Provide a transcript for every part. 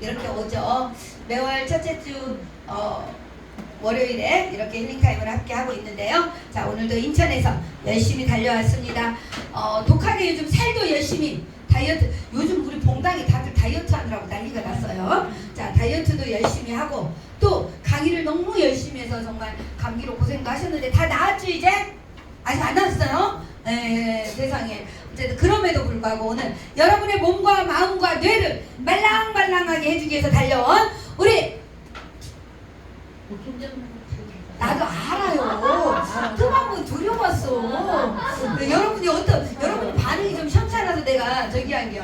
이렇게 오죠. 매월 첫째 주 어, 월요일에 이렇게 힐링타임을 함께 하고 있는데요. 자 오늘도 인천에서 열심히 달려왔습니다. 어, 독하게 요즘 살도 열심히 다이어트 요즘 우리 봉당이 다들 다이어트 하느라고 난리가 났어요. 자 다이어트도 열심히 하고 또 강의를 너무 열심히 해서 정말 감기로 고생도 하셨는데 다 나았죠 이제? 아직 안 나았어요? 에, 세상에 어쨌든 그럼에도 불구하고 오늘 여러분의 몸과 마음과 뇌를 하게 해주기 위해서 달려온 우리 나도 알아요. 뜸한번 두려웠어. 네, 여러분이 어떤 여러분이 반응이 좀 현찮아서 내가 저기 한겨.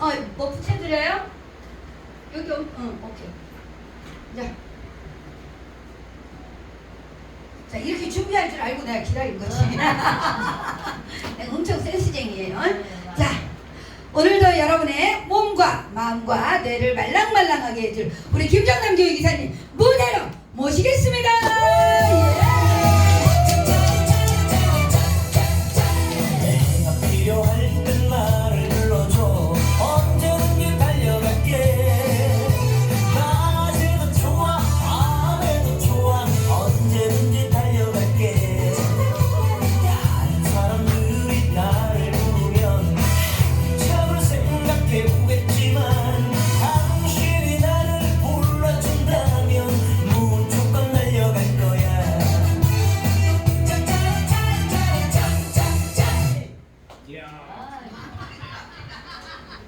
어, 뭐 붙여드려요? 여기, 어, 응, 오케이. 자. 자, 이렇게 준비할 줄 알고 내가 기다린 거지. 내가 엄청 센스쟁이에요. 자, 오늘도 여러분의 몸과 마음과 뇌를 말랑말랑하게 해줄 우리 김정남 교육이사님 Yeah.